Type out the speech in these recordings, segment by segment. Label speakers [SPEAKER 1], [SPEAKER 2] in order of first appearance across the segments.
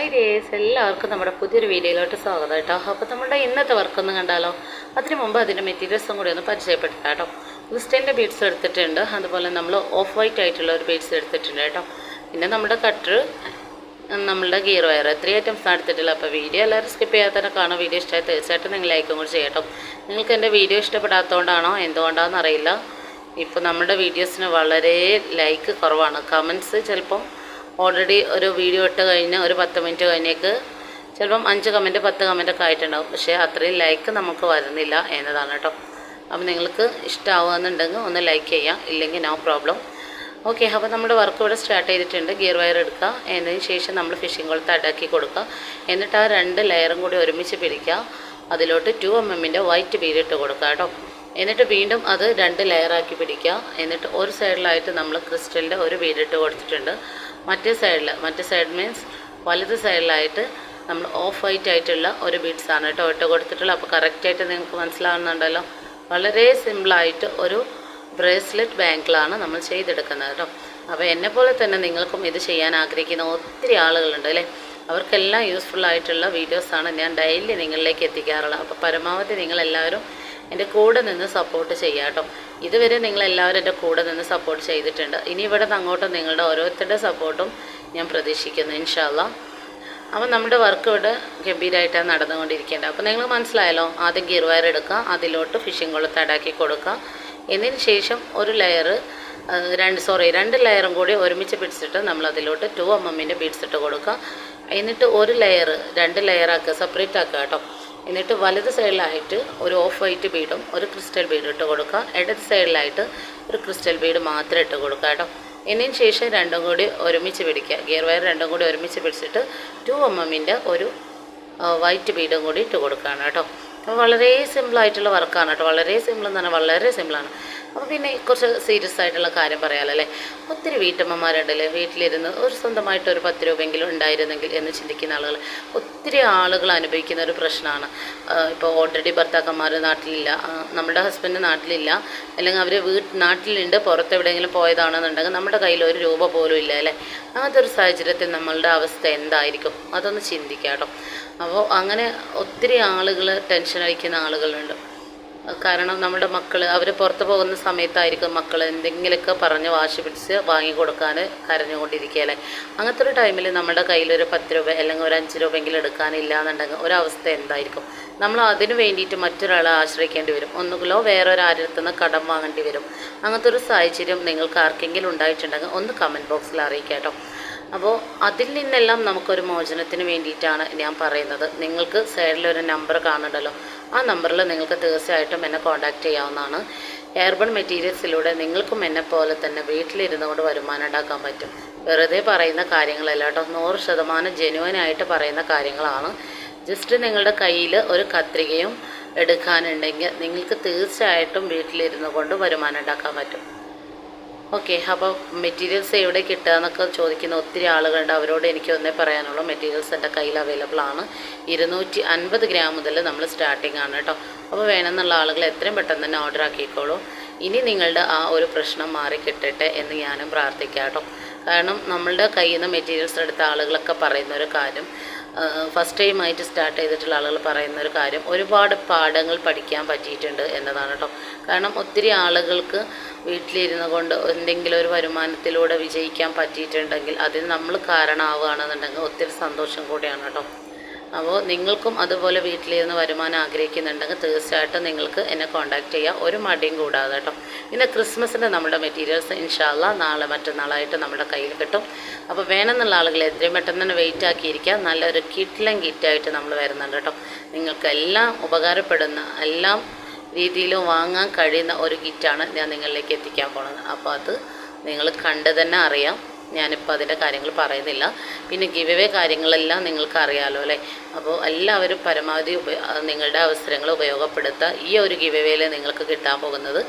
[SPEAKER 1] Hi days എല്ലാവർക്കും നമ്മുടെ പുതിയൊരു വീഡിയോയിലോട്ട് സ്വാഗതം കേട്ടോ. അപ്പോൾ നമ്മുടെ ഇന്നത്തെ വർക്ക് ഒന്ന് കണ്ടാലോ? അതിന് മുമ്പ് അതിന്റെ മെറ്റീരിയൽസും കൂടി ഒന്ന് പരിചയപ്പെടുത്താം കേട്ടോ. ക്രിസ്റ്റന്റെ ബീഡ്സ് എടുത്തിട്ടുണ്ട്. അതുപോലെ നമ്മൾ ഓഫ് വൈറ്റ് ആയിട്ടുള്ള ഒരു ബീഡ്സ് എടുത്തിട്ടുണ്ട് കേട്ടോ. പിന്നെ നമ്മുടെ കട്ടർ നമ്മളുടെ ഗീർ വയർ ത്രീ ഐറ്റംസ് എടുത്തിട്ടില്ല അപ്പോൾ വീഡിയോ എല്ലാവരും സ്കിപ്പ് ചെയ്യാതെ തന്നെ കാണാം വീഡിയോ ഇഷ്ടമായി തീർച്ചയായിട്ടും നിങ്ങൾ ലൈക്കും കൂടി ചെയ്യട്ടോ നിങ്ങൾക്ക് എന്റെ വീഡിയോ ഇഷ്ടപ്പെടാത്തതുകൊണ്ടാണോ എന്തുകൊണ്ടാണെന്ന് അറിയില്ല ഇപ്പോൾ നമ്മുടെ വീഡിയോസിന് വളരെ ലൈക്ക് കുറവാണ്. കമൻസ് ചിലപ്പം ഓൾറെഡി ഒരു വീഡിയോ ഇട്ട് കഴിഞ്ഞ് ഒരു പത്ത് മിനിറ്റ് കഴിഞ്ഞേക്ക് ചിലപ്പം അഞ്ച് കമന്റ് പത്ത് കമന്റൊക്കെ ആയിട്ടുണ്ടാവും. പക്ഷേ അത്രയും ലൈക്ക് നമുക്ക് വരുന്നില്ല എന്നതാണ് കേട്ടോ. അപ്പം നിങ്ങൾക്ക് ഇഷ്ടമാവുകയെന്നുണ്ടെങ്കിൽ ഒന്ന് ലൈക്ക് ചെയ്യാം. ഇല്ലെങ്കിൽ നോ പ്രോബ്ലം ഓക്കെ അപ്പോൾ നമ്മുടെ വർക്ക് ഇവിടെ സ്റ്റാർട്ട് ചെയ്തിട്ടുണ്ട്. ഗിയർ വയർ എടുക്കുക. എന്നതിന് ശേഷം നമ്മൾ ഫിഷിംഗ് കൊളുത്ത് അടക്കി കൊടുക്കുക. എന്നിട്ട് ആ രണ്ട് ലെയറും കൂടി ഒരുമിച്ച് പിടിക്കുക. അതിലോട്ട് ടു എം എമ്മിന്റെ വൈറ്റ് പീരിട്ട് കൊടുക്കുക കേട്ടോ. എന്നിട്ട് വീണ്ടും അത് രണ്ട് ലെയറാക്കി പിടിക്കുക. എന്നിട്ട് ഒരു സൈഡിലായിട്ട് നമ്മൾ ക്രിസ്റ്റലിന്റെ ഒരു വീടിട്ട് കൊടുത്തിട്ടുണ്ട്. മറ്റേ സൈഡിൽ മറ്റേ സൈഡ് മീൻസ് വലത് സൈഡിലായിട്ട് നമ്മൾ ഓഫ് വൈറ്റ് ആയിട്ടുള്ള ഒരു ബീഡ്സ് ആണ് കേട്ടോ ഇട്ട് കൊടുത്തിട്ടുള്ളത്. അപ്പോൾ കറക്റ്റായിട്ട് നിങ്ങൾക്ക് മനസ്സിലാവുന്നുണ്ടല്ലോ. വളരെ സിമ്പിളായിട്ട് ഒരു ബ്രേസ്ലെറ്റ് ബാങ്കിലാണ് നമ്മൾ ചെയ്തെടുക്കുന്നത് കേട്ടോ. അപ്പോൾ എന്നെ പോലെ തന്നെ നിങ്ങൾക്കും ഇത് ചെയ്യാൻ ആഗ്രഹിക്കുന്ന ഒത്തിരി ആളുകളുണ്ട് അല്ലേ? അവർക്കെല്ലാം യൂസ്ഫുൾ ആയിട്ടുള്ള വീഡിയോസാണ് ഞാൻ ഡെയിലി നിങ്ങളിലേക്ക് എത്തിക്കാറുള്ളത്. അപ്പോൾ പരമാവധി നിങ്ങളെല്ലാവരും എന്റെ കൂടെ നിന്ന് സപ്പോർട്ട് ചെയ്യുക കേട്ടോ. ഇതുവരെ നിങ്ങളെല്ലാവരും എന്റെ കൂടെ നിന്ന് സപ്പോർട്ട് ചെയ്തിട്ടുണ്ട്. ഇനി ഇവിടെ നിന്ന് അങ്ങോട്ടും നിങ്ങളുടെ ഓരോരുത്തരുടെ സപ്പോർട്ടും ഞാൻ പ്രതീക്ഷിക്കുന്നു ഇൻഷാല്ല അപ്പോൾ നമ്മുടെ വർക്ക് ഇവിടെ ഗംഭീരമായിട്ടാണ് നടന്നുകൊണ്ടിരിക്കേണ്ടത്. അപ്പോൾ നിങ്ങൾ മനസ്സിലായല്ലോ ആദ്യം ഗിയർ വയർ എടുക്കുക അതിലോട്ട് ഫിഷിംഗ് കൊളുത്ത് അടാക്കി കൊടുക്കുക. എന്നതിന് ശേഷം ഒരു ലെയർ രണ്ട് സോറി രണ്ട് ലെയറും കൂടി ഒരുമിച്ച് പിടിച്ചിട്ട് നമ്മൾ അതിലോട്ട് ടു എം എമ്മിന്റെ ബീഡ്സ് ഇട്ട് കൊടുക്കുക. എന്നിട്ട് ഒരു ലെയർ രണ്ട് ലെയറാക്കുക സെപ്പറേറ്റ് ആക്കുക കേട്ടോ. എന്നിട്ട് വലത് സൈഡിലായിട്ട് ഒരു ഓഫ് വൈറ്റ് ബീഡും ഒരു ക്രിസ്റ്റൽ ബീഡും ഇട്ട് കൊടുക്കുക. ഇടത് സൈഡിലായിട്ട് ഒരു ക്രിസ്റ്റൽ ബീഡ് മാത്രം ഇട്ട് കൊടുക്കുക കേട്ടോ. എന്നതിന് ശേഷം രണ്ടും കൂടി ഒരുമിച്ച് പിടിക്കുക. ഗിയർ വയർ രണ്ടും കൂടി ഒരുമിച്ച് പിടിച്ചിട്ട് ടു എം എമ്മിന്റെ ഒരു വൈറ്റ് ബീഡും കൂടി ഇട്ട് കൊടുക്കുകയാണ് കേട്ടോ. വളരെ സിമ്പിളായിട്ടുള്ള വർക്കാണ് കേട്ടോ. വളരെ സിമ്പിൾ എന്ന് പറഞ്ഞാൽ വളരെ സിമ്പിളാണ് അപ്പോൾ പിന്നെ കുറച്ച് സീരിയസ് ആയിട്ടുള്ള കാര്യം പറയാമല്ലോ അല്ലേ? ഒത്തിരി വീട്ടമ്മമാരുണ്ടല്ലേ വീട്ടിലിരുന്ന് ഒരു സ്വന്തമായിട്ട് ഒരു പത്ത് രൂപയെങ്കിലും ഉണ്ടായിരുന്നെങ്കിൽ എന്ന് ചിന്തിക്കുന്ന ആളുകൾ ഒത്തിരി ആളുകൾ അനുഭവിക്കുന്ന ഒരു പ്രശ്നമാണ്. ഇപ്പോൾ ഓൾറെഡി ഭർത്താക്കന്മാർ നാട്ടിലില്ല നമ്മുടെ ഹസ്ബൻഡ് നാട്ടിലില്ല അല്ലെങ്കിൽ അവർ വീട്ട് നാട്ടിലുണ്ട് പുറത്ത് എവിടെയെങ്കിലും പോയതാണെന്നുണ്ടെങ്കിൽ നമ്മുടെ കയ്യിൽ ഒരു രൂപ പോലും ഇല്ല അല്ലേ? അങ്ങനത്തെ ഒരു സാഹചര്യത്തിൽ നമ്മളുടെ അവസ്ഥ എന്തായിരിക്കും? അതൊന്ന് ചിന്തിക്കാം കേട്ടോ അപ്പോൾ അങ്ങനെ ഒത്തിരി ആളുകൾ ടെൻഷൻ അടിക്കുന്ന ആളുകളുണ്ട്. കാരണം നമ്മുടെ മക്കൾ അവർ പുറത്ത് പോകുന്ന സമയത്തായിരിക്കും മക്കൾ എന്തെങ്കിലുമൊക്കെ പറഞ്ഞ് വാശി പിടിച്ച് വാങ്ങിക്കൊടുക്കാൻ കരഞ്ഞുകൊണ്ടിരിക്കുകയല്ലേ? അങ്ങനത്തെ ഒരു ടൈമിൽ നമ്മുടെ കയ്യിൽ ഒരു പത്ത് രൂപ അല്ലെങ്കിൽ ഒരു അഞ്ച് രൂപയെങ്കിലും എടുക്കാനില്ല എന്നുണ്ടെങ്കിൽ ഒരവസ്ഥ എന്തായിരിക്കും? നമ്മൾ അതിന് വേണ്ടിയിട്ട് മറ്റൊരാളെ ആശ്രയിക്കേണ്ടി വരും. ഒന്നുകിലോ വേറെ ഒരാരത്തുനിന്ന് കടം വാങ്ങേണ്ടി വരും. അങ്ങനത്തെ ഒരു സാഹചര്യം നിങ്ങൾക്ക് ആർക്കെങ്കിലും ഉണ്ടായിട്ടുണ്ടെങ്കിൽ ഒന്ന് കമന്റ് ബോക്സിൽ അറിയിക്കാം കേട്ടോ അപ്പോൾ അതിൽ നിന്നെല്ലാം നമുക്കൊരു മോചനത്തിന് വേണ്ടിയിട്ടാണ് ഞാൻ പറയുന്നത്. നിങ്ങൾക്ക് സൈഡിൽ ഒരു നമ്പർ കാണണ്ടല്ലോ ആ നമ്പറിൽ നിങ്ങൾക്ക് തീർച്ചയായിട്ടും എന്നെ കോൺടാക്റ്റ് ചെയ്യാവുന്നതാണ്. എയർബൺ മെറ്റീരിയൽസിലൂടെ നിങ്ങൾക്കും എന്നെ പോലെ തന്നെ വീട്ടിലിരുന്നു കൊണ്ട് വരുമാനം ഉണ്ടാക്കാൻ പറ്റും. വെറുതെ പറയുന്ന കാര്യങ്ങളല്ല കേട്ടോ. നൂറ് ശതമാനം ജെനുവനായിട്ട് പറയുന്ന കാര്യങ്ങളാണ്. ജസ്റ്റ് നിങ്ങളുടെ കയ്യിൽ ഒരു കത്രികയും എടുക്കാനുണ്ടെങ്കിൽ നിങ്ങൾക്ക് തീർച്ചയായിട്ടും വീട്ടിലിരുന്നു കൊണ്ട് വരുമാനം ഉണ്ടാക്കാൻ പറ്റും. ഓക്കെ അപ്പോൾ മെറ്റീരിയൽസ് എവിടെ കിട്ടുക എന്നൊക്കെ ചോദിക്കുന്ന ഒത്തിരി ആളുകളുണ്ട്. അവരോട് എനിക്ക് ഒന്നേ പറയാനുള്ളൂ. മെറ്റീരിയൽസ് എന്റെ കയ്യിൽ അവൈലബിൾ ആണ്. ഇരുന്നൂറ്റി അൻപത് ഗ്രാം മുതൽ നമ്മൾ സ്റ്റാർട്ടിംഗ് ആണ് കേട്ടോ. അപ്പോൾ വേണമെന്നുള്ള ആളുകൾ എത്രയും പെട്ടെന്ന് തന്നെ ഓർഡർ ആക്കിക്കോളൂ. ഇനി നിങ്ങളുടെ ആ ഒരു പ്രശ്നം മാറി കിട്ടട്ടെ എന്ന് ഞാനും പ്രാർത്ഥിക്കാം കേട്ടോ. കാരണം നമ്മളുടെ കയ്യിൽ നിന്ന് മെറ്റീരിയൽസ് എടുത്ത ആളുകളൊക്കെ പറയുന്ന ഒരു കാര്യം ഫസ്റ്റ് ടൈമായിട്ട് സ്റ്റാർട്ട് ചെയ്തിട്ടുള്ള ആളുകൾ പറയുന്ന ഒരു കാര്യം ഒരുപാട് പാഠങ്ങൾ പഠിക്കാൻ പറ്റിയിട്ടുണ്ട് എന്നതാണ് കേട്ടോ. കാരണം ഒത്തിരി ആളുകൾക്ക് വീട്ടിലിരുന്നു കൊണ്ട് എന്തെങ്കിലും ഒരു വരുമാനത്തിലൂടെ വിജയിക്കാൻ പറ്റിയിട്ടുണ്ടെങ്കിൽ അതിന് നമ്മൾ കാരണമാവുകയാണെന്നുണ്ടെങ്കിൽ ഒത്തിരി സന്തോഷം കൂടിയാണ് കേട്ടോ. അപ്പോൾ നിങ്ങൾക്കും അതുപോലെ വീട്ടിലിരുന്ന് വരുമാനം ആഗ്രഹിക്കുന്നുണ്ടെങ്കിൽ തീർച്ചയായിട്ടും നിങ്ങൾക്ക് എന്നെ കോൺടാക്റ്റ് ചെയ്യാം. ഒരു മടിയും കൂടാതെ കേട്ടോ. പിന്നെ ക്രിസ്മസിന്റെ നമ്മുടെ മെറ്റീരിയൽസ് ഇൻഷാല്ല നാളെ മറ്റന്നാളായിട്ട് നമ്മുടെ കയ്യിൽ കിട്ടും. അപ്പോൾ വേണമെന്നുള്ള ആളുകൾ എത്രയും പെട്ടെന്ന് തന്നെ വെയിറ്റ് ആക്കിയിരിക്കുക. നല്ലൊരു കിറ്റിലും കിറ്റായിട്ട് നമ്മൾ വരുന്നുണ്ട് കേട്ടോ. നിങ്ങൾക്കെല്ലാം ഉപകാരപ്പെടുന്ന എല്ലാം രീതിയിലും വാങ്ങാൻ കഴിയുന്ന ഒരു കിറ്റാണ് ഞാൻ നിങ്ങളിലേക്ക് എത്തിക്കാൻ പോണത്. അപ്പോൾ അത് നിങ്ങൾ കണ്ട് തന്നെ അറിയാം. ഞാനിപ്പോൾ അതിന്റെ കാര്യങ്ങൾ പറയുന്നില്ല. പിന്നെ ഗിവ് കാര്യങ്ങളെല്ലാം നിങ്ങൾക്ക് അറിയാമല്ലോ അല്ലേ? അപ്പോൾ എല്ലാവരും പരമാവധി നിങ്ങളുടെ അവസരങ്ങൾ ഉപയോഗപ്പെടുത്തുക ഈ ഒരു ഗിവ് നിങ്ങൾക്ക് കിട്ടാൻ പോകുന്നത്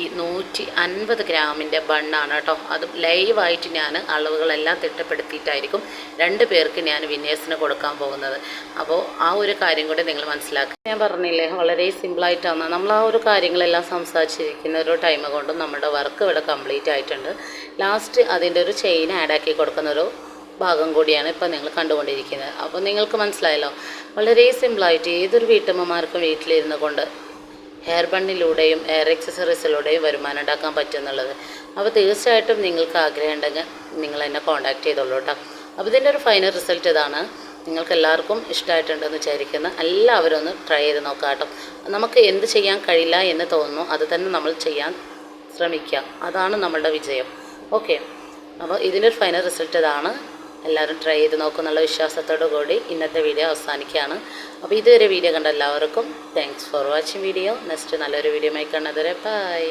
[SPEAKER 1] ഈ നൂറ്റി അൻപത് ഗ്രാമിന്റെ ബണ്ണാണ് കേട്ടോ. അത് ലൈവായിട്ട് ഞാൻ അളവുകളെല്ലാം തിട്ടപ്പെടുത്തിയിട്ടായിരിക്കും രണ്ട് പേർക്ക് ഞാൻ വിന്യാസിന് കൊടുക്കാൻ പോകുന്നത്. അപ്പോൾ ആ ഒരു കാര്യം കൂടി നിങ്ങൾ മനസ്സിലാക്കുക ഞാൻ പറഞ്ഞില്ലേ വളരെ സിമ്പിളായിട്ടാണ് നമ്മൾ ആ ഒരു കാര്യങ്ങളെല്ലാം സംസാരിച്ചിരിക്കുന്ന ഒരു ടൈം കൊണ്ടും നമ്മുടെ വർക്ക് ഇവിടെ കംപ്ലീറ്റ് ആയിട്ടുണ്ട്. ലാസ്റ്റ് അതിന്റെ ഒരു ചെയിൻ ആഡാക്കി കൊടുക്കുന്ന ഒരു ഭാഗം കൂടിയാണ് ഇപ്പോൾ നിങ്ങൾ കണ്ടുകൊണ്ടിരിക്കുന്നത്. അപ്പോൾ നിങ്ങൾക്ക് മനസ്സിലായല്ലോ വളരെ സിമ്പിളായിട്ട് ഏതൊരു വീട്ടമ്മമാർക്കും വീട്ടിലിരുന്ന് കൊണ്ട് ഹെയർ ബണ്ണിലൂടെയും ഹെയർ എക്സസറീസിലൂടെയും വരുമാനം ഉണ്ടാക്കാൻ പറ്റും എന്നുള്ളത് അപ്പോൾ തീർച്ചയായിട്ടും നിങ്ങൾക്ക് ആഗ്രഹം ഉണ്ടെങ്കിൽ നിങ്ങൾ എന്നെ കോൺടാക്ട് ചെയ്തോളൂ കേട്ടോ. അപ്പോൾ ഇതിന്റെ ഒരു ഫൈനൽ റിസൾട്ട് ഇതാണ്. നിങ്ങൾക്ക് എല്ലാവർക്കും ഇഷ്ടമായിട്ടുണ്ടെന്ന് വിചാരിക്കുന്ന. എല്ലാവരും ഒന്ന് ട്രൈ ചെയ്ത് നോക്കാം കേട്ടോ. നമുക്ക് എന്ത് ചെയ്യാൻ കഴിയില്ല എന്ന് തോന്നുന്നു അത് തന്നെ നമ്മൾ ചെയ്യാൻ ശ്രമിക്കുക. അതാണ് നമ്മളുടെ വിജയം. ഓക്കെ. അപ്പോൾ ഇതിന്റെ ഫൈനൽ റിസൾട്ട് ഇതാണ്. എല്ലാവരും ട്രൈ ചെയ്ത് നോക്കുന്നുള്ള വിശ്വാസത്തോടു കൂടി ഇന്നത്തെ വീഡിയോ അവസാനിക്കുകയാണ്. അപ്പോൾ ഇതുവരെ വീഡിയോ കണ്ട എല്ലാവർക്കും thanks for watching video next നല്ലൊരു വീഡിയോ ആയി കാണുന്നതുവരെ ബൈ